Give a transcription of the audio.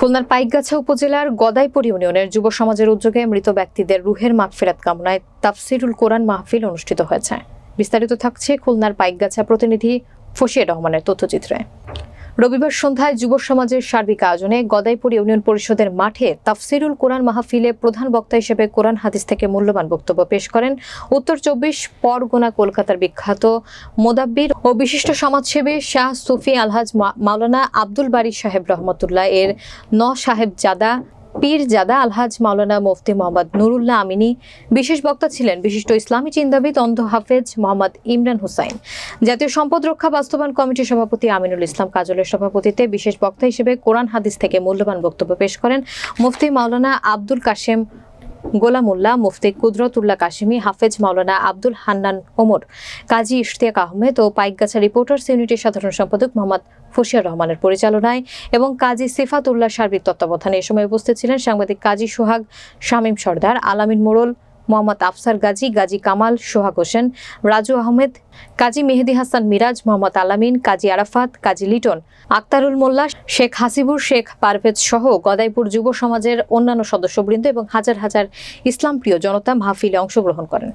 খুলনার পাইকগাছা উপজেলার গদাইপুর ইউনিয়নের যুব সমাজের উদ্যোগে মৃত ব্যক্তিদের রুহের মাগফিরাত কামনায় তাফসিরুল কোরআন মাহফিল অনুষ্ঠিত হয়েছে। বিস্তারিত থাকছে খুলনার পাইকগাছা প্রতিনিধি ফসিয়া রহমানের তথ্যচিত্রে। রবিবার সন্ধ্যায় যুব সমাজের সার্বিক আয়োজনে গদাইপুর ইউনিয়ন পরিষদের মাঠে তাফসিরুল কোরআন মাহফিলে প্রধান বক্তা হিসেবে কোরআন হাদিস থেকে মূল্যবান বক্তব্য পেশ করেন উত্তর চব্বিশ পরগনা কলকাতার বিখ্যাত মোদাব্বির ও বিশিষ্ট সমাজসেবী শাহ সুফি আলহাজ মাওলানা আব্দুল বারী সাহেব রহমতুল্লাহ এর ন সাহেব জাদা পীর জাদা আলহাজ মাওলানা মুফতি মোহাম্মদ নুরুল্লাহ আমিনী, বিশেষ বক্তা ছিলেন বিশিষ্ট ইসলামী চিন্তাবিদ অন্ধ হাফেজ মোহাম্মদ ইমরান হুসাইন। জাতীয় সম্পদ রক্ষা বাস্তবায়ন কমিটির সভাপতি আমিনুল ইসলাম কাজলের সভাপতিতে বিশেষ বক্তা হিসেবে কোরআন হাদিস থেকে মূল্যবান বক্তব্য পেশ করেন মুফতি মাওলানা আব্দুল কাশেম গোলামুল্লাহ মুফতি কুদরতুল্লাহ কাশিমি, হাফেজ মাওলানা আব্দুল হান্নান ওমর, কাজী ইশতিয়াক আহমেদ ও পাইকগাছা রিপোর্টার্স ইউনিটির সাধারণ সম্পাদক মোহাম্মদ ফসিয়া রহমানের পরিচালনায় এবং কাজী সিফাতুল্লাহ সার্বিক তত্ত্বাবধানে এ সময় উপস্থিত ছিলেন সাংবাদিক কাজী সোহাগ শামীম সর্দার, আলামিন মোড়ল মোহাম্মদ আফসার গাজী গাজী কামাল, সোহাগ হোসেন, রাজু আহমেদ, কাজী মেহেদি হাসান মিরাজ, মোহাম্মদ আলামিন, কাজী আরাফাত, কাজী লিটন, আক্তারুল মোল্লা, শেখ হাসিবুর, শেখ পারভেজ সহ গদাইপুর যুব সমাজের অন্যান্য সদস্যবৃন্দ এবং হাজার হাজার ইসলাম প্রিয় জনতা মাহফিলে অংশগ্রহণ করেন।